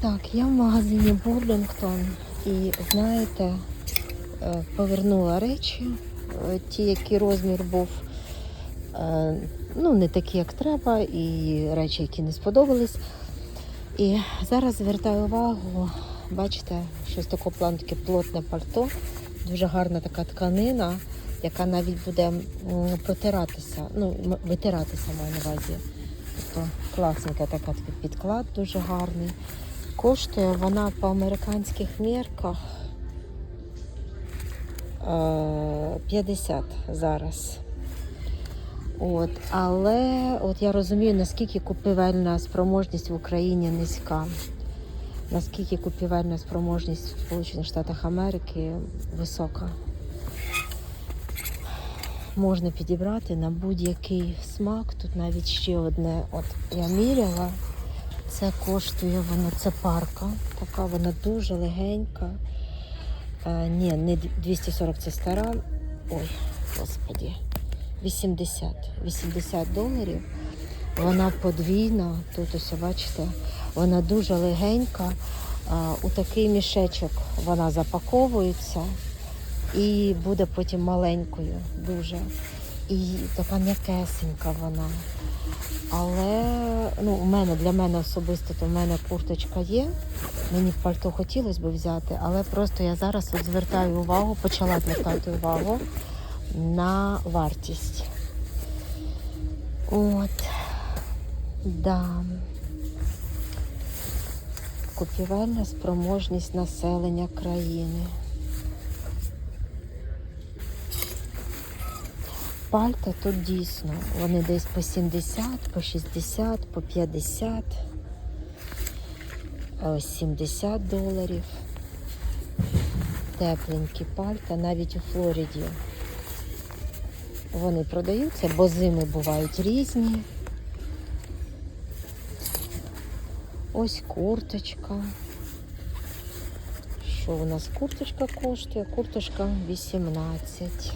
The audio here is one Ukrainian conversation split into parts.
Так, я в магазині Бурлінгтон і знаєте, е, повернула речі, е, ті, який розмір був. е, Ну, не такі, як треба, і речі, які не сподобались. І зараз звертаю увагу, бачите, щось такого плану таке плотне пальто, дуже гарна така тканина, яка навіть буде протиратися, ну, витиратися маю на увазі. Тобто класненька така підклад, дуже гарний. Коштує вона по американських мірках е, 50 зараз. От, але от я розумію, наскільки купівельна спроможність в Україні низька, наскільки купівельна спроможність в Сполучених Штатах Америки висока. Можна підібрати на будь-який смак. Тут навіть ще одне, от я міряла. Це коштує воно, це парка. Така вона дуже легенька. Е, ні, не 240 це стара. Ой, господі. 80. 80 доларів. Вона подвійна. Тут ось бачите, вона дуже легенька. А, у такий мішечок вона запаковується і буде потім маленькою дуже. І така м'якесенька вона. Але ну, у мене для мене особисто, то в мене курточка є. Мені пальто хотілося б взяти, але просто я зараз от звертаю увагу, почала звертати увагу на вартість. От. Да. Купівельна спроможність населення країни. Пальта тут дійсно. Вони десь по 70, по 60, по 50, 70 доларів. Тепленькі пальта, навіть у Флориді. Вони продаються, бо зими бувають різні. Ось курточка. Що у нас курточка коштує? Курточка 18.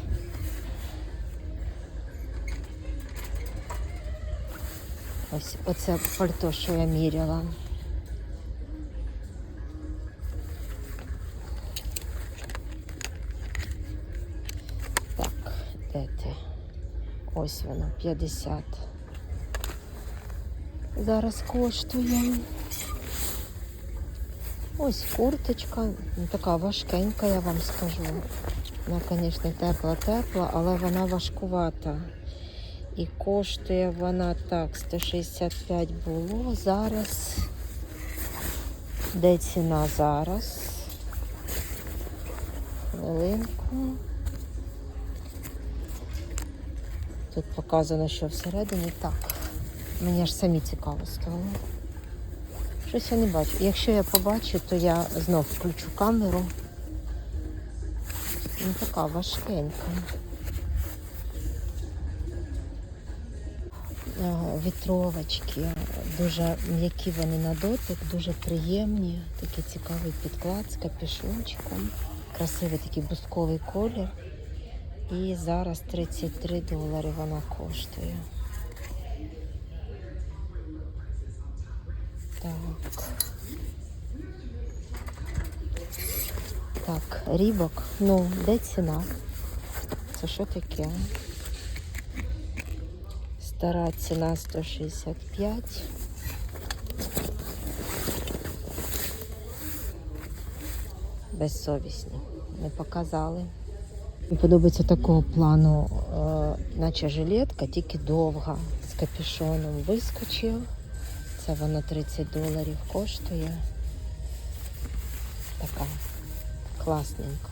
Ось оце пальто, що я міряла. Так, де ти? Ось воно, 50. Зараз коштує. Ось курточка, ну, така важкенька, я вам скажу. Вона, звісно, тепла-тепла, але вона важкувата. І коштує вона так, 165 було. Зараз. Де ціна зараз? Хвилинку. Тут показано, що всередині так. Мені аж самі цікаво стало. Щось я не бачу. Якщо я побачу, то я знов включу камеру. Ну, така важкенька. Вітровочки, дуже м'які вони на дотик, дуже приємні. Такий цікавий підклад з капюшончиком. Красивий такий бусковий колір. І зараз 33 долари вона коштує. Так. Так, рібок. Ну, де ціна? Це що таке? Стара ціна 165. Безсовісні. Не показали. Мені подобається такого плану, е, наче жилетка, тільки довга, з капюшоном вискочив. Це вона 30 доларів коштує. Така класненька.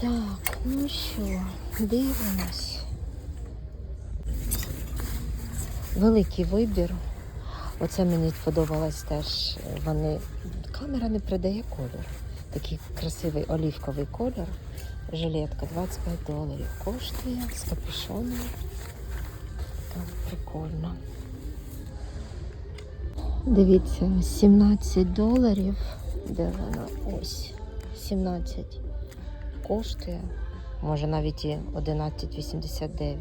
Так, ну що, дивимось. Великий вибір. Оце мені сподобалось теж. Вони камера не придає колір. Такий красивий олівковий колір. Жилетка 25 доларів коштує з капюшоном. Так, прикольно. Дивіться, 17 доларів. Де вона? Ось. 17 коштує. Може навіть і 11,89.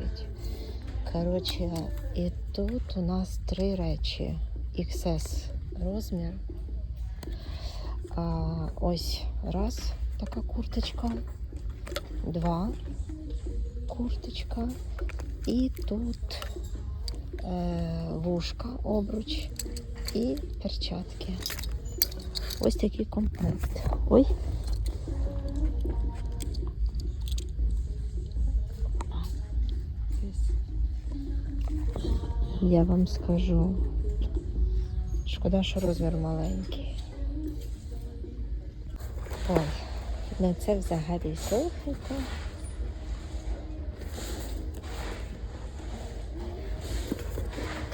Коротше, і тут у нас три речі. XS розмір. А, ось раз така курточка. Два курточка. І тут е, вушка, обруч і перчатки. Ось такий комплект. Ой. Я вам скажу. Шкода, що розмір маленький. Ой, ну це взагалі слухайте.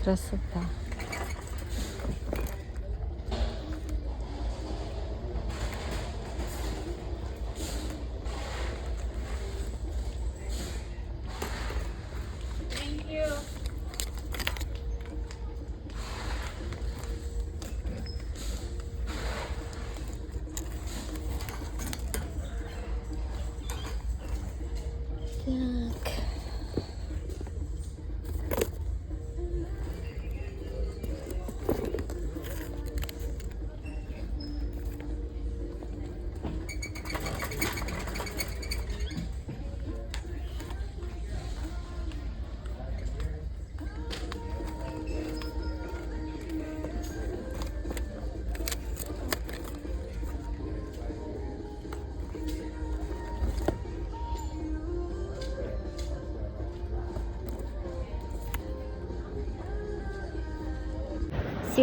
Красота.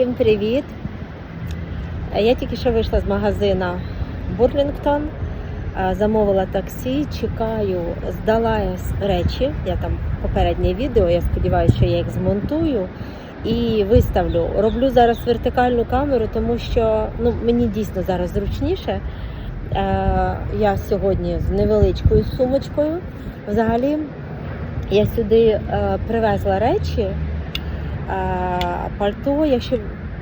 Всім привіт! Я тільки що вийшла з магазина Бурлінгтон, замовила таксі, чекаю, здала речі. Я там попереднє відео, я сподіваюся, що я їх змонтую і виставлю. Роблю зараз вертикальну камеру, тому що ну, мені дійсно зараз зручніше. Я сьогодні з невеличкою сумочкою. Взагалі, я сюди е, привезла речі. А, пальто, якщо.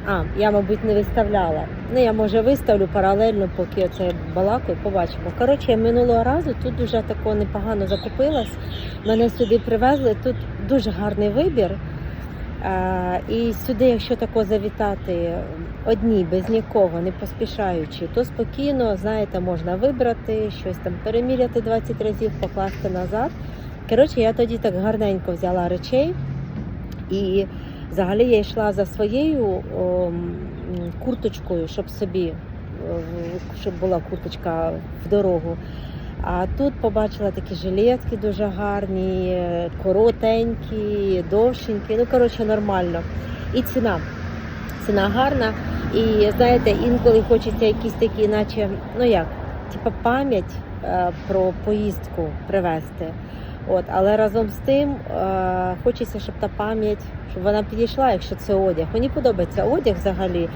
А, я, мабуть, не виставляла. Ну, я може виставлю паралельно, поки це балакаю, побачимо. Коротше, я минулого разу тут дуже тако непогано закупилась. Мене сюди привезли. Тут дуже гарний вибір. А, і сюди, якщо тако завітати одні, без нікого, не поспішаючи, то спокійно, знаєте, можна вибрати, щось там переміряти 20 разів, покласти назад. Коротше, я тоді так гарненько взяла речей. І взагалі я йшла за своєю о, курточкою, щоб собі, щоб була курточка в дорогу. А тут побачила такі жилетки дуже гарні, е, коротенькі, довшенькі. Ну, коротше, нормально. І ціна. Ціна гарна. І знаєте, інколи хочеться якісь такі, наче, ну як, типа пам'ять е, про поїздку привезти. От, але разом з тим е, хочеться, щоб та пам'ять, щоб вона підійшла, якщо це одяг. Мені подобається одяг взагалі.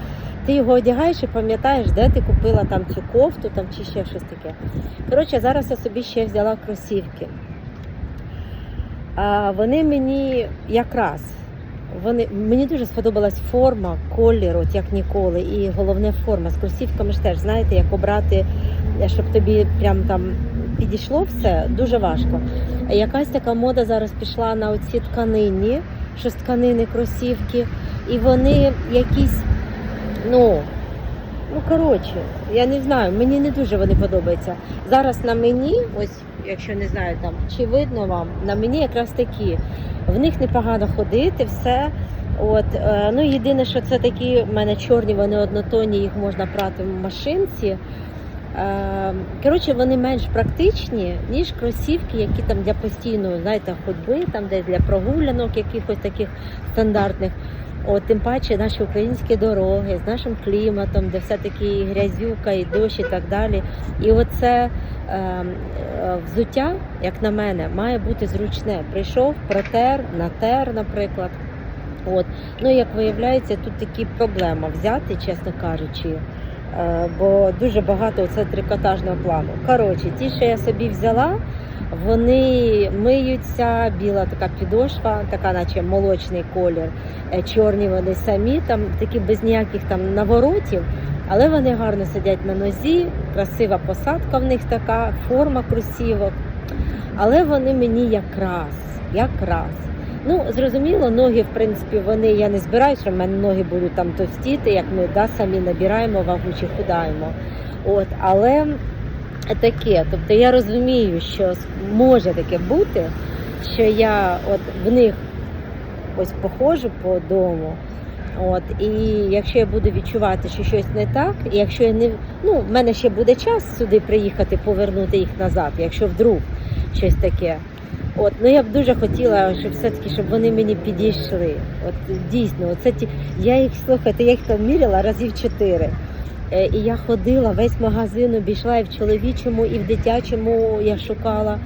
Ти його одягаєш і пам'ятаєш, де ти купила там цю кофту там, чи ще щось таке. Коротше, зараз я собі ще взяла кросівки. А, вони мені якраз. Вони, мені дуже сподобалась форма, колір, от як ніколи. І головне форма. З кросівками ж теж, знаєте, як обрати, щоб тобі прям там підійшло все, дуже важко. Якась така мода зараз пішла на оці тканині, що тканини кросівки, і вони якісь, ну, ну коротше, я не знаю, мені не дуже вони подобаються. Зараз на мені, ось, якщо не знаю там, чи видно вам, на мені якраз такі. В них непогано ходити, все. От, е, ну єдине, що це такі в мене чорні, вони однотонні, їх можна прати в машинці. Е, Коротше, вони менш практичні, ніж кросівки, які там для постійної, знаєте, ходьби, там десь для прогулянок, якихось таких стандартних. От, тим паче наші українські дороги з нашим кліматом, де все таки грязюка, і дощ, і так далі. І оце е, е, взуття, як на мене, має бути зручне. Прийшов, протер, натер, наприклад. От. Ну, як виявляється, тут такі проблема взяти, чесно кажучи. Е, бо дуже багато це трикотажного плану. Коротше, ті, що я собі взяла, вони миються, біла така підошва, така, наче молочний колір, Е, чорні вони самі, там такі без ніяких там наворотів, але вони гарно сидять на нозі, красива посадка в них така, форма кросівок. Але вони мені якраз, якраз. Ну, зрозуміло, ноги, в принципі, вони я не збираю, що в мене ноги будуть там товстіти, як ми да, самі набираємо вагу чи худаємо. От, але таке, тобто я розумію, що може таке бути, що я от в них ось походжу по дому. От, і якщо я буду відчувати, що щось не так, і якщо я не ну, в мене ще буде час сюди приїхати, повернути їх назад, якщо вдруг щось таке. От, ну я б дуже хотіла, щоб все-таки щоб вони мені підійшли. От дійсно, оце ті. Я їх слухайте, я їх там міряла разів чотири. Е, І я ходила, весь магазин обійшла і в чоловічому, і в дитячому я шукала.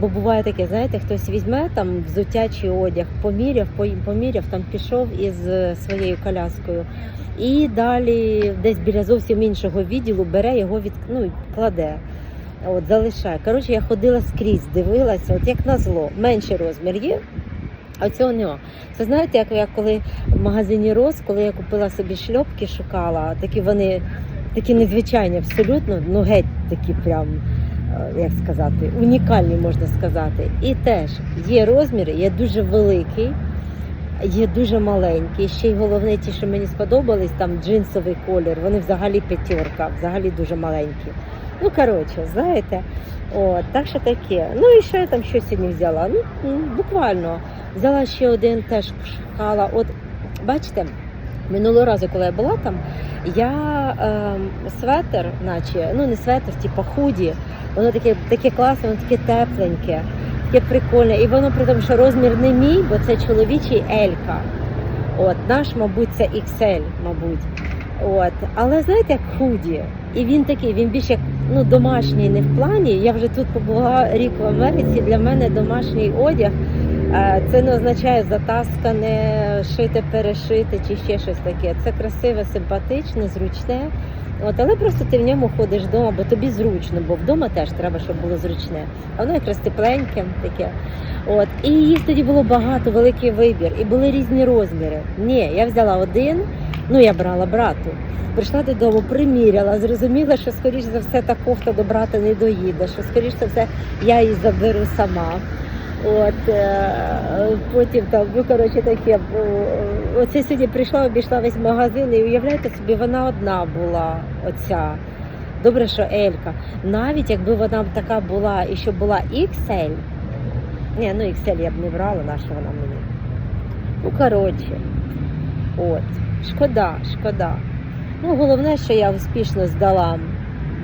Бо буває таке, знаєте, хтось візьме там взуття чи одяг, поміряв, поміряв, там пішов із е, своєю коляскою. І далі десь біля зовсім іншого відділу бере його від ну, кладе. От залишає. Коротше, я ходила скрізь, дивилася, от як назло, менший розмір є. А цього нема. Це знаєте, як я коли в магазині Рос, коли я купила собі шльопки, шукала, такі вони такі незвичайні, абсолютно, ну геть такі прям, е, як сказати, унікальні можна сказати. І теж є розміри, є дуже великий, є дуже маленький. Ще й головне, ті, що мені сподобались, там джинсовий колір, вони взагалі п'ятерка, взагалі дуже маленькі. Ну, коротше, знаєте, от, так що таке. Ну і ще я там щось сьогодні взяла. Ну, буквально. Взяла ще один теж шукала. От бачите, минулого разу, коли я була там, я ем, светер, наче, ну не светер, типу худі, воно таке, таке класне, воно таке тепленьке, таке прикольне. І воно при тому, що розмір не мій, бо це чоловічий Елька. От, наш, мабуть, це XL, мабуть. От. Але знаєте, як худі. І він такий, він більш як ну, домашній не в плані. Я вже тут побула рік в Америці. Для мене домашній одяг е, це не означає затаскане, шите, перешите чи ще щось таке. Це красиве, симпатичне, зручне. От, але просто ти в ньому ходиш вдома, бо тобі зручно, бо вдома теж треба, щоб було зручне. А воно якраз тепленьке таке. От. І їх тоді було багато, великий вибір, і були різні розміри. Ні, я взяла один, ну я брала брату. Прийшла додому, приміряла, зрозуміла, що скоріш за все та кофта до брата не доїде, що скоріш за все я її заберу сама. От е, потім там, ну коротше таке. е, Оце сьогодні прийшла, обійшла весь магазин, і уявляєте собі, вона одна була, оця. Добре, що Елька. Навіть якби вона така була і щоб була XL, ні, ну XL я б не брала, наша вона мені. Ну, коротше, от, шкода, шкода. Ну, головне, що я успішно здала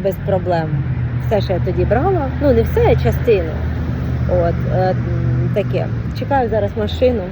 без проблем все, що я тоді брала. Ну, не все, а частину. От, е, таке. Чекаю зараз машину.